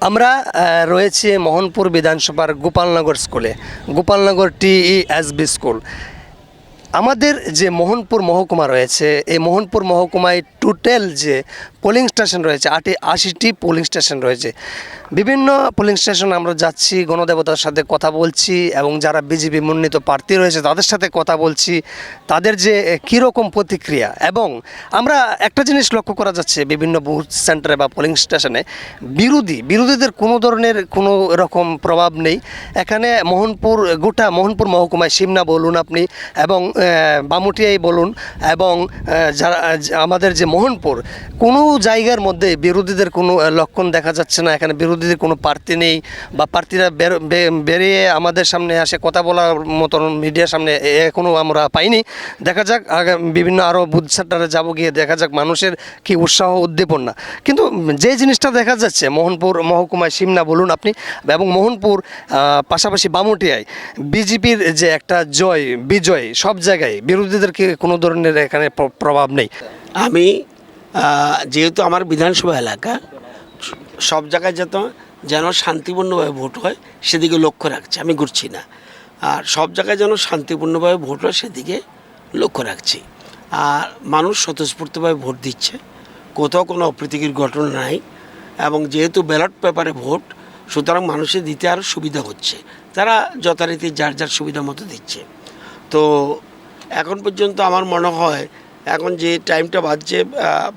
আমরা রয়েছি মোহনপুর বিধানসভার গোপালনগর স্কুলে, Gopalnagar T S B school. আমাদের যে মোহনপুর মহকুমা রয়েছে, এই মোহনপুর মহকুমায় টোটাল যে পোলিং স্টেশন রয়েছে, আটি, আশিটি পোলিং স্টেশন রয়েছে। বিভিন্ন পোলিং স্টেশন আমরা যাচ্ছি, গণদেবতার সাথে কথা বলছি এবং যারা বিজেপি মনোনীত প্রার্থী রয়েছে তাদের সাথে কথা বলছি, তাদের যে কীরকম প্রতিক্রিয়া এবং আমরা একটা জিনিস লক্ষ্য করা যাচ্ছে বিভিন্ন বুথ সেন্টারে বা পোলিং স্টেশনে বিরোধী, বিরোধীদের কোনো ধরনের কোনো রকম প্রভাব নেই। এখানে মোহনপুর, গোটা মোহনপুর মহকুমায় সিমনা বলুন আপনি এবং বামুটিয়াই বলুন এবং যারা, আমাদের যে মোহনপুর, কোনো জায়গার মধ্যে বিরোধীদের কোনো লক্ষণ দেখা যাচ্ছে না? এখানে বিরোধীদের কোনো প্রার্থী নেই বা প্রার্থীরা বেরিয়ে আমাদের সামনে আসে কথা বলার মতন মিডিয়ার সামনে এখনও আমরা পাইনি। দেখা যাক বিভিন্ন আরও বুথ সেন্টারে যাব গিয়ে দেখা যাক মানুষের কি উৎসাহ উদ্দীপনা কিন্তু যে জিনিসটা দেখা যাচ্ছে, মোহনপুর মহকুমায় সিমনা বলুন আপনি, এবং মোহনপুর পাশাপাশি বামুটিয়ায় বিজেপির যে একটা জয়, বিজয়, সব জায়গায় বিরোধীদেরকে কোনো ধরনের এখানে প্র- প্রভাব নেই? আমি যেহেতু আমার বিধানসভা এলাকা, সব জায়গায় যেত যেন শান্তিপূর্ণভাবে ভোট হয়, সেদিকে লক্ষ্য রাখছি, আমি ঘুরছি না। আর সব জায়গায় যেন শান্তিপূর্ণভাবে ভোট হয়, সেদিকে লক্ষ্য রাখছি। আর মানুষ স্বতঃস্ফূর্তভাবে ভোট দিচ্ছে, কোথাও কোনো অপ্রীতিকর ঘটনা নাই, এবং যেহেতু ব্যালট পেপারে ভোট, সুতরাং মানুষের দিতে আরও সুবিধা হচ্ছে। তারা যথারীতি যার যার সুবিধা মতো দিচ্ছে। তো এখন পর্যন্ত আমার মনে হয় এখন যে টাইমটা বাজছে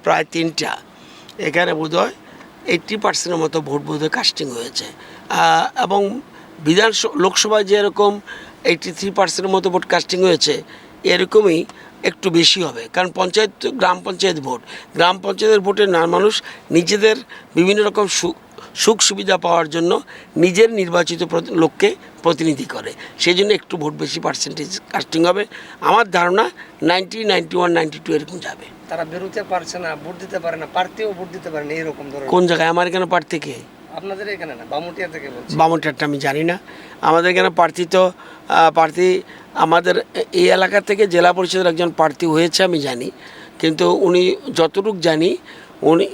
প্রায় তিনটা। এখানে বোধ হয় এইট্টি পার্সেন্টের মতো ভোট বোধ হয় কাস্টিং হয়েছে এবং বিধান লোকসভায় যেরকম এইট্টি থ্রি পার্সেন্টের মতো ভোট কাস্টিং হয়েছে, এরকমই একটু বেশি হবে। কারণ পঞ্চায়েত, গ্রাম পঞ্চায়েত ভোট। গ্রাম পঞ্চায়েতের ভোটে না মানুষ নিজেদের বিভিন্ন রকম সুখ সুবিধা পাওয়ার জন্য নিজের নির্বাচিত লোককে প্রতিনিধি করে। সেই জন্য একটু ভোট বেশি পার্সেন্টেজ কাস্টিং হবে। আমার ধারণা ninety ninety one ninety two এরকম যাবে। তারা বেরোতে পারছে না ভোট দিতে পারে না প্রার্থীও ভোট দিতে পারে না এরকম ধরনের। কোন জায়গায়? আমার এখানে প্রার্থী কে? আপনাদের এখানে না বামুটিয়া থেকে বলছি। আমি জানি না। আমাদের এখানে প্রার্থী তো প্রার্থী আমাদের এই এলাকা থেকে জেলা পরিষদের একজন প্রার্থী হয়েছে আমি জানি। কিন্তু উনি যতটুক জানি উনি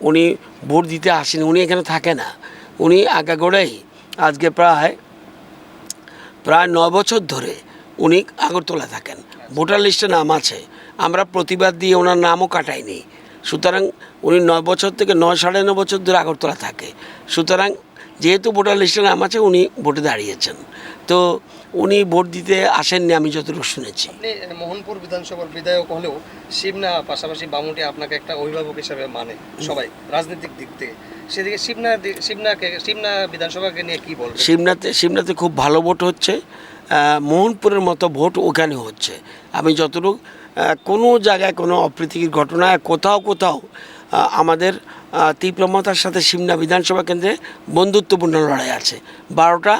উনি ভোট দিতে আসেনি, উনি এখানে থাকে না। উনি আগাগোড়াই আজকে প্রায় প্রায় ন বছর ধরে উনি আগরতলা থাকেন। ভোটার লিস্টে নাম আছে। আমরা প্রতিবাদ দিয়ে ওনার নামও কাটাইনি। সুতরাং উনি নয় বছর থেকে নয়, সাড়ে ন বছর ধরে আগরতলা থাকে। সুতরাং যেহেতু ভোটার লিস্টে নাম আছে, উনি ভোটে দাঁড়িয়েছেন। তো উনি ভোট দিতে আসেননি আমি যতটুকু শুনেছি। মোহনপুর বিধানসভার বিধায়ক হলেও শিবনা পাশাপাশি বামুটি আপনাকে একটা অভিভাবক হিসাবে মানে সবাই রাজনৈতিক দিক থেকে। সেদিকে শিবনা শিবনাকে শিবনা বিধানসভাকে নিয়ে কি বলবেন? সিমনাতে সিমনাতে খুব ভালো ভোট হচ্ছে। মোহনপুরের মতো ভোট ওখানে হচ্ছে। আমি যতটুকু কোনো জায়গায় কোনো অপ্রীতিকর ঘটনা কোথাও কোথাও আমাদের তীব্রমতার সাথে সিমনা বিধানসভা কেন্দ্রে বন্ধুত্বপূর্ণ লড়াই আছে। বারোটা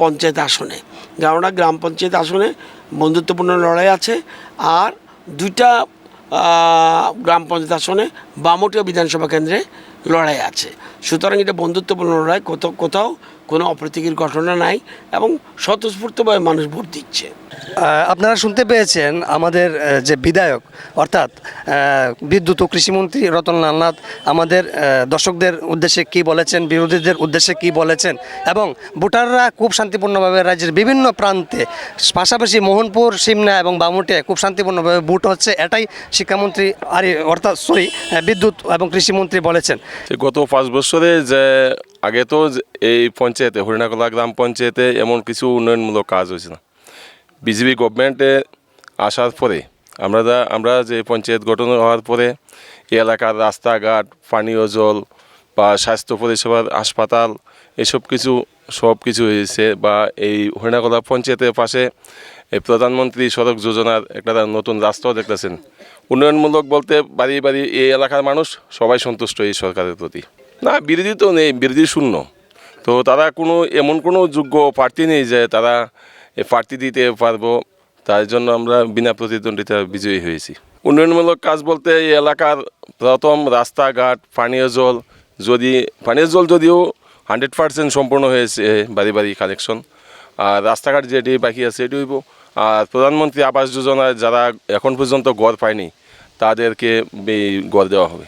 পঞ্চায়েত আসনে। বারোটা গ্রাম পঞ্চায়েত আসনে বন্ধুত্বপূর্ণ লড়াই আছে। আর দুইটা গ্রাম পঞ্চায়েত আসনে বামটীয় বিধানসভা কেন্দ্রে লড়াই আছে। সুতরাং এটা বন্ধুত্বপূর্ণ লড়াই কোথাও কোথাও কোনো অপ্রীতিকর ঘটনা নাই এবং স্বতঃস্ফূর্তভাবে মানুষ ভোট দিচ্ছে। আপনারা শুনতে পেয়েছেন আমাদের যে বিধায়ক অর্থাৎ বিদ্যুৎ ও কৃষিমন্ত্রী রতনলাল নাথ আমাদের দর্শকদের উদ্দেশ্যে কি বলেছেন বিরোধীদের উদ্দেশ্যে কি বলেছেন এবং ভোটাররা খুব শান্তিপূর্ণভাবে রাজ্যের বিভিন্ন প্রান্তে পাশাপাশি মোহনপুর সিমনা এবং বামুটে খুব শান্তিপূর্ণভাবে ভোট হচ্ছে এটাই শিক্ষামন্ত্রী আরে অর্থাৎ সরি বিদ্যুৎ এবং কৃষিমন্ত্রী বলেছেন। গত পাঁচ বছরে যে আগে তো এই পঞ্চায়েতে, হরিণাকলা গ্রাম পঞ্চায়েতে এমন কিছু উন্নয়নমূলক কাজ হয়েছে না। বিজেপি গভর্নমেন্টে আসার পরে, আমরা আমরা যে পঞ্চায়েত গঠন হওয়ার পরে এলাকার রাস্তাঘাট, পানীয় জল বা স্বাস্থ্য পরিষেবার হাসপাতাল, এসব কিছু, সব কিছু হয়েছে বা এই হরিণাকলা পঞ্চায়েতের পাশে এই প্রধানমন্ত্রী সড়ক যোজনার একটা নতুন রাস্তাও দেখতেছেন। উন্নয়নমূলক বলতে বাড়ি বাড়ি এই এলাকার মানুষ সবাই সন্তুষ্ট এই সরকারের প্রতি। না, বিরোধী তো নেই, বিরোধী শূন্য। তো তারা কোনো, এমন কোনো যোগ্য প্রার্থী নেই যে তারা প্রার্থী দিতে পারব। তার জন্য আমরা বিনা প্রতিদ্বন্দ্বিতা বিজয়ী হয়েছি। উন্নয়নমূলক কাজ বলতে এই এলাকার প্রথম রাস্তাঘাট, পানীয় জল, যদি, পানীয় জল যদিও হান্ড্রেড পার্সেন্ট সম্পূর্ণ হয়েছে, বাড়ি বাড়ি কালেকশন আর রাস্তাঘাট যেটি বাকি আছে এটি হইব। আর প্রধানমন্ত্রী আবাস যোজনায় যারা এখন পর্যন্ত গড় পায়নি, তাদেরকে গড় দেওয়া হবে।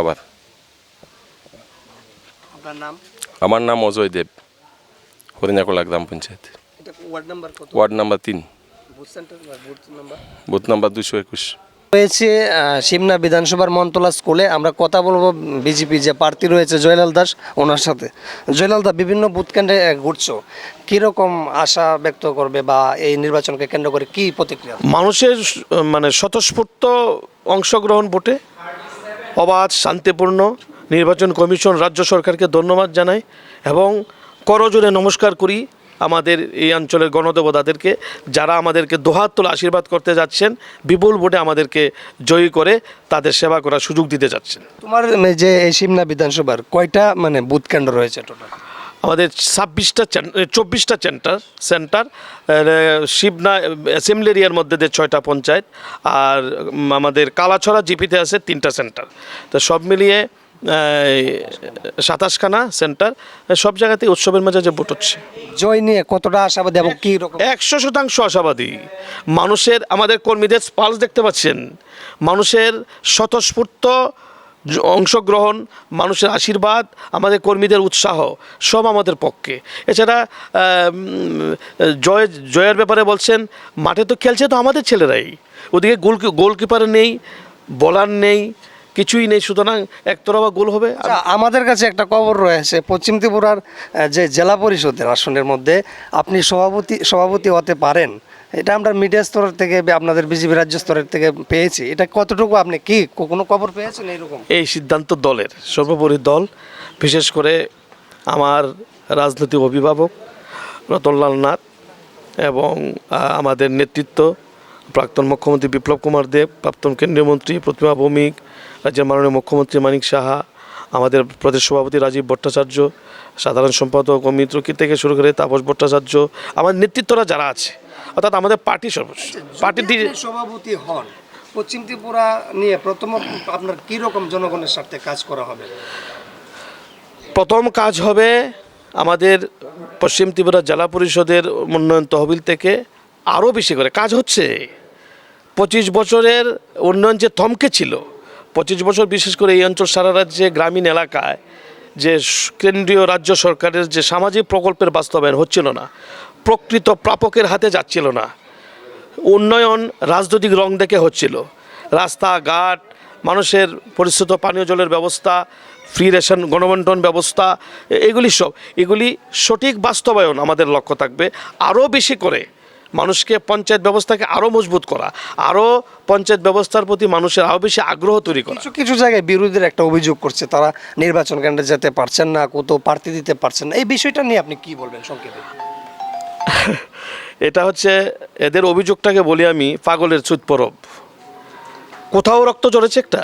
আবার। আপনার নাম? আমার নাম অজয় দেব হরিণাকলা গ্রাম পঞ্চায়েত। ওয়ার্ড নাম্বার কত? ওয়ার্ড নাম্বার তিন। বুথ সেন্টার বা বুথ নাম্বার? বুথ নাম্বার দুশো একুশ। রয়েছে সিমনা বিধানসভার মন্তলা স্কুলে। আমরা কথা বলব বিজেপি যে প্রার্থী রয়েছে জয়লাল দাস ওনার সাথে। জয়লাল দা বিভিন্ন বুথ কেন্দ্রে ঘুরছো। কীরকম আশা ব্যক্ত করবে বা এই নির্বাচনকে কেন্দ্র করে কি প্রতিক্রিয়া? মানুষের মানে স্বতঃস্ফূর্ত অংশগ্রহণ ভোটে অবাধ শান্তিপূর্ণ। নির্বাচন কমিশন রাজ্য সরকারকে ধন্যবাদ জানাই এবং করজোরে নমস্কার করি আমাদের এই অঞ্চলের গণদেবতাদেরকে যারা আমাদেরকে দোহাত তোলা আশীর্বাদ করতে যাচ্ছেন বিপুল ভোটে আমাদেরকে জয়ী করে তাদের সেবা করার সুযোগ দিতে যাচ্ছেন। তোমার যে এই সিমনা বিধানসভার কয়টা মানে বুথ কেন্দ্র রয়েছে টোটাল আমাদের ছাব্বিশটা চব্বিশটা সেন্টার সেন্টার শিবনা অ্যাসেম্বলি এরিয়ার মধ্যে দিয়ে ছয়টা পঞ্চায়েত আর আমাদের কালাছড়া জিপিতে আছে তিনটা সেন্টার। তো সব মিলিয়ে সাতাশখানা সেন্টার সব জায়গাতেই উৎসবের মাঝে যে ভোট হচ্ছে। জয় নিয়ে কতটা আশাবাদী এবং কী রকম? একশো শতাংশ আশাবাদী। মানুষের আমাদের কর্মীদের পালস দেখতে পাচ্ছেন। মানুষের স্বতঃস্ফূর্ত অংশগ্রহণ মানুষের আশীর্বাদ আমাদের কর্মীদের উৎসাহ সব আমাদের পক্ষে। এছাড়া জয় জয়ের ব্যাপারে বলছেন মাঠে তো খেলছে তো আমাদের ছেলেরাই। ওদিকে গোল গোলকিপার নেই বলার নেই কিছুই নেই সুতরাং একতরফা গোল হবে। আচ্ছা, আমাদের কাছে একটা খবর রয়েছে। পশ্চিম ত্রিপুরার যে জেলা পরিষদের আসনের মধ্যে আপনি সভাপতি সভাপতি হতে পারেন। এটা আমরা মিডিয়া স্তর থেকে বা আপনাদের বিজেপি রাজ্য স্তরের থেকে পেয়েছি। এটা কতটুকু আপনি কি কো- কোনো খবর পেয়েছেন এইরকম? এই সিদ্ধান্ত দলের সর্বোপরি দল বিশেষ করে আমার রাজনৈতিক অভিভাবক রতনলাল নাথ এবং আমাদের নেতৃত্ব প্রাক্তন মুখ্যমন্ত্রী বিপ্লব কুমার দেব প্রাক্তন কেন্দ্রীয় মন্ত্রী প্রতিমা ভৌমিক রাজ্যের মাননীয় মুখ্যমন্ত্রী মানিক সাহা আমাদের প্রদেশ সভাপতি রাজীব ভট্টাচার্য সাধারণ সম্পাদক অমিত রকি থেকে শুরু করে তাপস ভট্টাচার্য আমার নেতৃত্বরা যারা আছে অর্থাৎ আমাদের পার্টি সর্বস্ব পার্টির যদি সভাপতি হন পশ্চিম ত্রিপুরা নিয়ে প্রথম আপনার কি রকম জনগণের স্বার্থে কাজ করা হবে? প্রথম কাজ হবে আমাদের পশ্চিম ত্রিপুরা জেলা পরিষদের উন্নয়ন তহবিল থেকে আরও বেশি করে। কাজ হচ্ছে পঁচিশ বছরের উন্নয়ন যে থমকে ছিল পঁচিশ বছর বিশেষ করে এই অঞ্চল সারা রাজ্যে গ্রামীণ এলাকায় যে কেন্দ্রীয় রাজ্য সরকারের যে সামাজিক প্রকল্পের বাস্তবায়ন হচ্ছিল না, প্রকৃত প্রাপকের হাতে যাচ্ছিল না, উন্নয়ন রাজনৈতিক রং দেখে হচ্ছিল। রাস্তাঘাট, মানুষের পরিশ্রুত পানীয় জলের ব্যবস্থা ফ্রি রেশন গণবন্টন ব্যবস্থা এগুলি সব, এগুলি সঠিক বাস্তবায়ন আমাদের লক্ষ্য থাকবে। আরও বেশি করে মানুষকে পঞ্চায়েত ব্যবস্থাকে আরও মজবুত করা আরও পঞ্চায়েত ব্যবস্থার প্রতি মানুষের আরও বেশি আগ্রহ তৈরি করা। কিছু কিছু জায়গায় বিরোধীদের একটা অভিযোগ করছে তারা নির্বাচন কেন্দ্রে যেতে পারছেন না কোথাও প্রার্থী দিতে পারছেন না। এই বিষয়টা নিয়ে আপনি কি বলবেন সংক্ষেপে? এটা হচ্ছে এদের অভিযোগটাকে বলি আমি পাগলের চুত পরব। কোথাও রক্ত ঝরেছে একটা?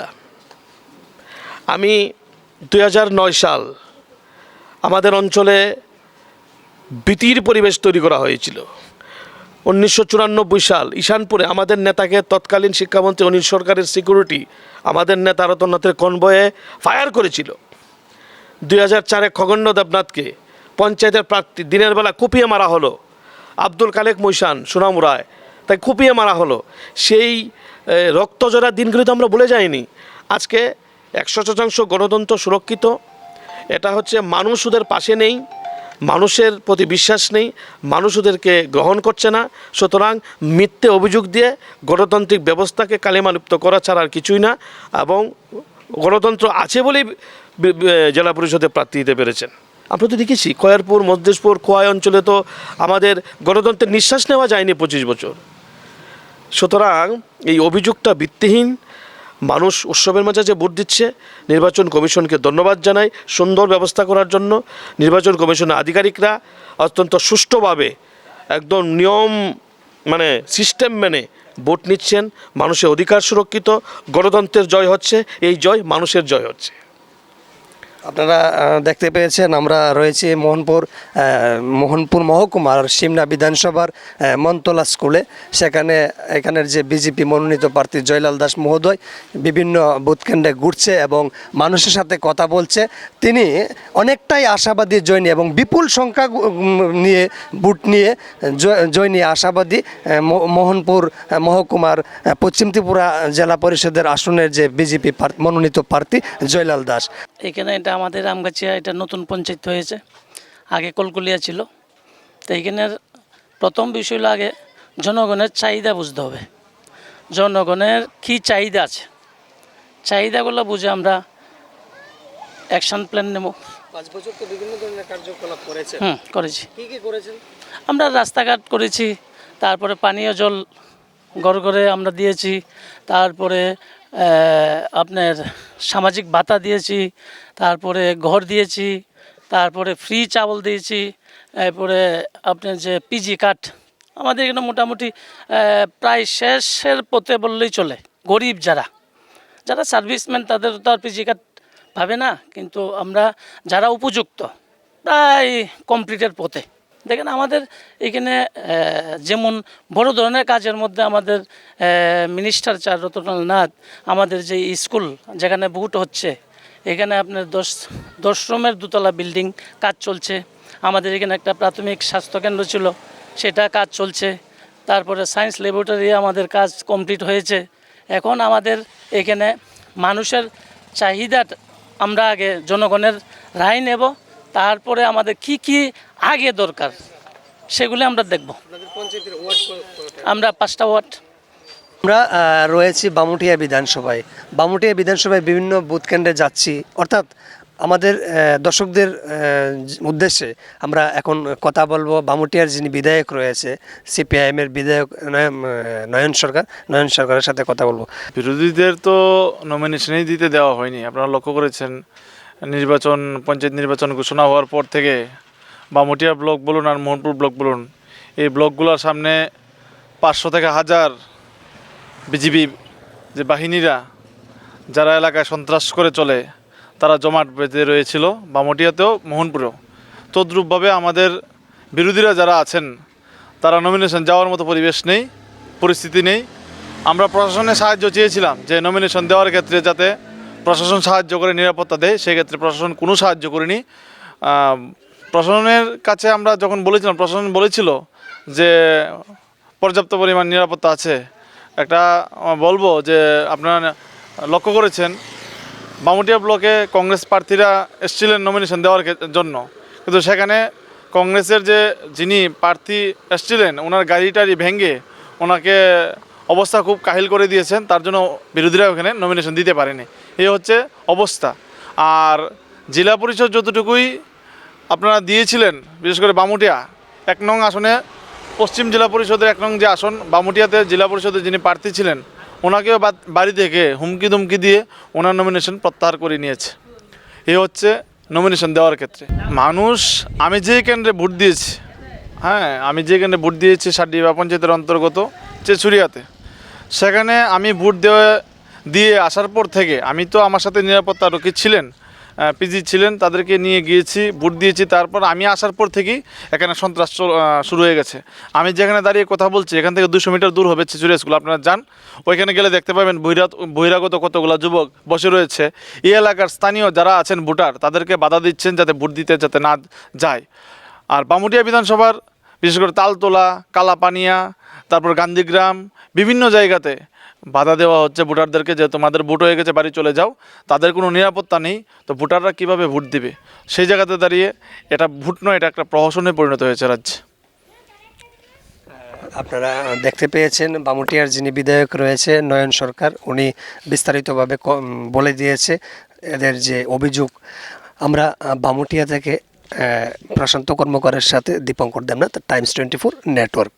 আমি দুই নয় সাল আমাদের অঞ্চলে ভীতির পরিবেশ তৈরি করা হয়েছিল। উনিশশো চুরানব্বই সাল ঈশানপুরে আমাদের নেতাকে তৎকালীন শিক্ষামন্ত্রী অনিল সরকারের সিকিউরিটি আমাদের নেতা রতননাথের কনভয়ে ফায়ার করেছিল। দুই হাজার চারে খগন্য দেবনাথকে পঞ্চায়েতের প্রার্থী দিনের বেলা কুপিয়ে মারা হলো আব্দুল কালেক মৈশান সুনামুরায় তাই কুপিয়ে মারা হলো। সেই রক্তজরা দিনগুলি তো আমরা ভুলে যাইনি। আজকে একশো শতাংশ গণতন্ত্র সুরক্ষিত। এটা হচ্ছে মানুষ ওদের পাশে নেই। মানুষের প্রতি বিশ্বাস নেই, মানুষ ওদেরকে গ্রহণ করছে না। সুতরাং মিথ্যে অভিযোগ দিয়ে গণতান্ত্রিক ব্যবস্থাকে কালিমালিপ্ত করা ছাড়া আর কিছুই না এবং গণতন্ত্র আছে বলেই জেলা পরিষদে প্রার্থী দিতে পেরেছেন। আমরা তো দেখেছি কয়ারপুর, মধ্যেশপুর, খোয়াই অঞ্চলে তো আমাদের গণতন্ত্রের নিঃশ্বাস নেওয়া যায়নি পঁচিশ বছর। সুতরাং এই অভিযোগটা ভিত্তিহীন মানুষ উৎসবের মাঝে যে ভোট দিচ্ছে, নির্বাচন কমিশনকে ধন্যবাদ জানাই সুন্দর ব্যবস্থা করার জন্য। নির্বাচন কমিশনের আধিকারিকরা অত্যন্ত সুষ্ঠুভাবে একদম নিয়ম মানে সিস্টেম মেনে ভোট নিচ্ছেন। মানুষের অধিকার সুরক্ষিত। গণতন্ত্রের জয় হচ্ছে। এই জয় মানুষের জয় হচ্ছে। আপনারা দেখতে পেয়েছেন আমরা রয়েছি মোহনপুর মোহনপুর মহকুমার সিমনা বিধানসভার মন্তলা স্কুলে। সেখানে এখানের যে বিজেপি মনোনীত প্রার্থী জয়লাল দাস মহোদয় বিভিন্ন বুথ কেন্দ্রে ঘুরছে এবং মানুষের সাথে কথা বলছে। তিনি অনেকটাই আশাবাদী, জয় নিয়ে এবং বিপুল সংখ্যা নিয়ে বুট নিয়ে জয়- জয় আশাবাদী মোহনপুর মহকুমার পশ্চিম ত্রিপুরা জেলা পরিষদের আসনের যে বিজেপি মনোনীত প্রার্থী জয়লাল দাস। এখানে এটা আমাদের আমগাছিয়া এটা নতুন পঞ্চায়েত হয়েছে। আগে কলকলিয়া ছিল। তো এইখানের প্রথম বিষয় হলো আগে জনগণের চাহিদা বুঝতে হবে। জনগণের কী চাহিদা আছে? চাহিদাগুলো বুঝে আমরা অ্যাকশন প্ল্যান নেব। পাঁচ বছর তো বিভিন্ন ধরনের কার্যকলাপ করেছে হুম করেছি। কি কি করেছেন? আমরা রাস্তাঘাট করেছি তারপরে পানীয় জল ঘর ঘরে আমরা দিয়েছি তারপরে আপনার সামাজিক ভাতা দিয়েছি, তারপরে ঘর দিয়েছি, তারপরে ফ্রি চাवल দিয়েছি, এরপরে আপনার যে পিজি কার্ড আমাদের এখানে মোটামুটি প্রায় শেষের পথে বললেই চলে, গরিব যারা। যারা সার্ভিসম্যান তাদের তো আর পিজি কার্ড পাবে না, কিন্তু আমরা যারা উপযুক্ত, প্রায় কমপ্লিটের পথে। দেখেন আমাদের এখানে যেমন বড় ধরনের কাজের মধ্যে আমাদের মিনিস্টার চার রতনাল নাথ আমাদের যে স্কুল যেখানে বুট হচ্ছে, এখানে আপনার দশ দশ রুমের দুতলা বিল্ডিং কাজ চলছে। আমাদের এখানে একটা প্রাথমিক স্বাস্থ্যকেন্দ্র ছিল, সেটা কাজ চলছে। তারপরে সায়েন্স ল্যাবরেটরি আমাদের কাজ কমপ্লিট হয়েছে। এখন আমাদের এখানে মানুষের চাহিদা আমরা আগে জনগণের রায় নেব তারপরে আমাদের কি কি আগে দরকার সেগুলি আমরা দেখব। আপনাদের পঞ্চায়েতের ওয়ার্ড আমরা পাঁচটা ওয়ার্ড। আমরা রয়েছি বামুটিয়া বিধানসভায়। বামুটিয়া বিধানসভায় বিভিন্ন বুথ কেন্দ্রে যাচ্ছি। অর্থাৎ আমাদের দর্শকদের উদ্দেশ্যে আমরা এখন কথা বলব। বামুটিয়ার যিনি বিধায়ক রয়েছে সিপিআইএমের বিধায়ক নয়ন সরকার নয়ন সরকারের সাথে কথা বলব। বিরোধীদের তো নমিনেশনই দিতে দেওয়া হয়নি। আপনারা লক্ষ্য করেছেন নির্বাচন, পঞ্চায়েত নির্বাচন ঘোষণা হওয়ার পর থেকে বামুটিয়া ব্লক বলুন আর মোহনপুর ব্লক বলুন, এই ব্লকগুলোর সামনে পাঁচশো থেকে হাজার বিজিবি যে বাহিনীরা, যারা এলাকায় সন্ত্রাস করে চলে, তারা জমাট বেঁধে রয়েছিল বামুটিয়াতেও, মোহনপুরেও। তদ্রূপভাবে আমাদের বিরোধীরা যারা আছেন, তারা নমিনেশন যাওয়ার মতো পরিবেশ নেই, পরিস্থিতি নেই। আমরা প্রশাসনের সাহায্য চেয়েছিলাম যে নমিনেশন দেওয়ার ক্ষেত্রে যাতে প্রশাসন সাহায্য করে নিরাপত্তা দেয়, সেক্ষেত্রে প্রশাসন কোনো সাহায্য করেনি। প্রশাসনের কাছে আমরা যখন বলেছিলাম, প্রশাসন বলেছিল যে পর্যাপ্ত পরিমাণ নিরাপত্তা আছে। একটা বলব যে আপনারা লক্ষ্য করেছেন, বামুটিয়া ব্লকে কংগ্রেস প্রার্থীরা এসেছিলেন নমিনেশন দেওয়ার জন্য। কিন্তু সেখানে কংগ্রেসের যে যিনি প্রার্থী এসেছিলেন, ওনার গাড়ি টাড়ি ভেঙে ওনাকে অবস্থা খুব কাহিল করে দিয়েছেন, তার জন্য বিরোধীরা ওখানে নমিনেশন দিতে পারেনি। এই হচ্ছে অবস্থা। আর জেলা পরিষদ যতটুকুই আপনারা দিয়েছিলেন, বিশেষ করে বামুটিয়া, এক নং আসনে পশ্চিম জেলা পরিষদের এক নং যে আসন, বামুটিয়াতে জেলা পরিষদের যিনি প্রার্থী ছিলেন, ওনাকেও বাড়ি থেকে হুমকি দুমকি দিয়ে ওনার নমিনেশন প্রত্যাহার করে নিয়েছে। এই হচ্ছে নমিনেশন দেওয়ার ক্ষেত্রে। মানুষ, আমি যে কেন্দ্রে ভোট দিয়েছি হ্যাঁ আমি যে কেন্দ্রে ভোট দিয়েছি সাডিবা পঞ্চায়েতের অন্তর্গত চেচুরিয়াতে সেখানে আমি ভোট দেওয়া দিয়ে আসার পর থেকে আমি তো আমার সাথে নিরাপত্তা রক্ষী ছিলেন পিজি ছিলেন, তাদেরকে নিয়ে গিয়েছি, ভোট দিয়েছি, তারপর আমি আসার পর থেকেই এখানে সন্ত্রাস শুরু হয়ে গেছে। আমি যেখানে দাঁড়িয়ে কথা বলছি, এখান থেকে দুশো মিটার দূর হবে চিচুরিয়া স্কুল, আপনারা যান। ওইখানে গেলে দেখতে পাবেন বহিরাত বহিরাগত কতগুলো যুবক বসে রয়েছে। এই এলাকার স্থানীয় যারা আছেন ভোটার, তাদেরকে বাধা দিচ্ছেন যাতে ভোট দিতে, যাতে না যায়। আর বামুটিয়া বিধানসভার, বিশেষ করে তালতোলা, কালাপানিয়া, তারপর গান্ধীগ্রাম, বিভিন্ন জায়গাতে বাধা দেওয়া হচ্ছে ভোটারদেরকে যে তোমাদের ভোট হয়ে গেছে, বাড়ি চলে যাও। তাদের কোনো নিরাপত্তা নেই। তো ভোটাররা কীভাবে ভোট দিবে? সেই জায়গাতে দাঁড়িয়ে এটা ভোট নয়, এটা একটা প্রহসনে পরিণত হয়েছে রাজ্যে। আপনারা দেখতে পেয়েছেন বামুটিয়ার যিনি বিধায়ক রয়েছে, নয়ন সরকার, উনি বিস্তারিতভাবে বলে দিয়েছে এদের যে অভিযোগ। আমরা বামুটিয়া থেকে প্রশান্ত কর্মকারের সাথে Dipankar Debnath Times twenty four network